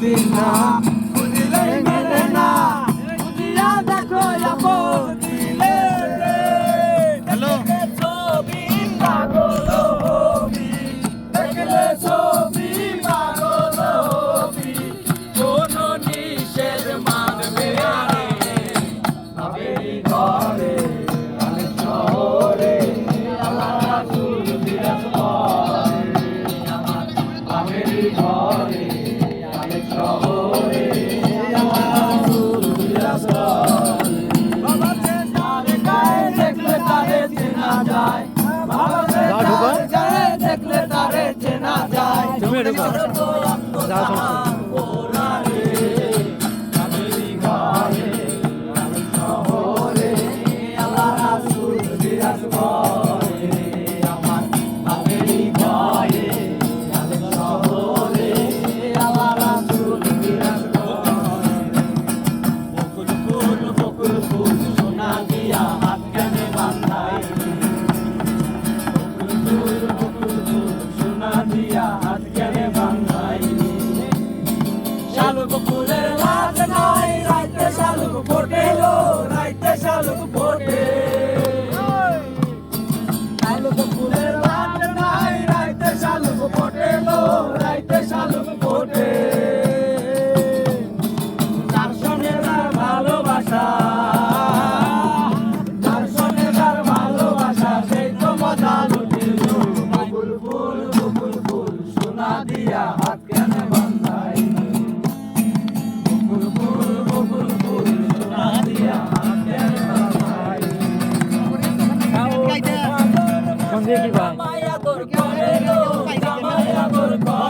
খুদিস না খুদিলে মেলে না। খুদিয়া দেখো আপন দিলে হ্যালো। ছবি পাগল হবি দেখলে ছবি পাগল ভেতরে ঢোকা যাওয়া সম্ভব মায়া তোর করে গো মায়া তোর করে